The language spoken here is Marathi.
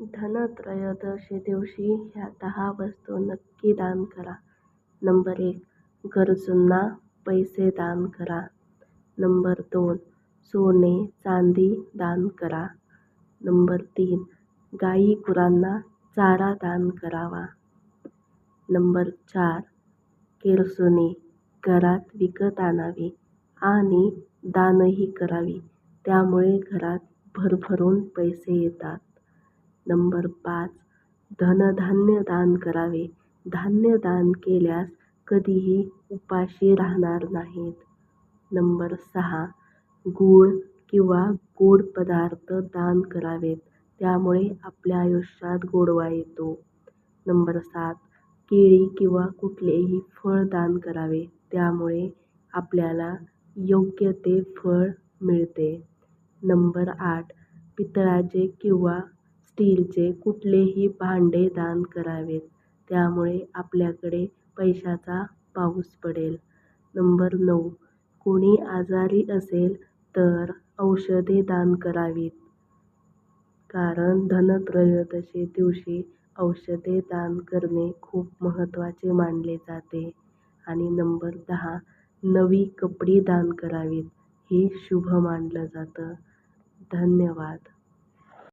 धनत्रयोदशी दिवशी ह्या दहा वस्तू नक्की दान करा. नंबर एक गरजूंना पैसे दान करा. नंबर दोन सोने चांदी दान करा. नंबर तीन गाई गुरांना चारा दान करावा. नंबर चार केरसुने घरात विकत आणावी आणि दानही करावी. त्यामुळे घरात भरभरून पैसे येतात. नंबर पाच. धनधान्य दान करावे. धान्य दान केल्यास कधीही उपाशी राहणार नाहीत. नंबर सहा. गूळ किंवा गोड पदार्थ दान करावेत. त्यामुळे आपल्या आयुष्यात गोडवा येतो. नंबर सात. केळी किंवा कुठलेही फळ दान करावे. त्यामुळे आपल्याला योग्य ते फळ मिळते. नंबर आठ. पितळाचे किंवा स्टीलचे कुठलेही भांडे दान करावेत. त्यामुळे आपल्याकडे पैशाचा पाऊस पडेल. नंबर नऊ. कोणी आजारी असेल तर औषधे दान करावीत. कारण धनत्रयोदशी दिवशी औषधे दान करणे खूप महत्त्वाचे मानले जाते. आणि नंबर दहा. नवी कपडी दान करावीत. हे शुभ मानलं जातं. धन्यवाद.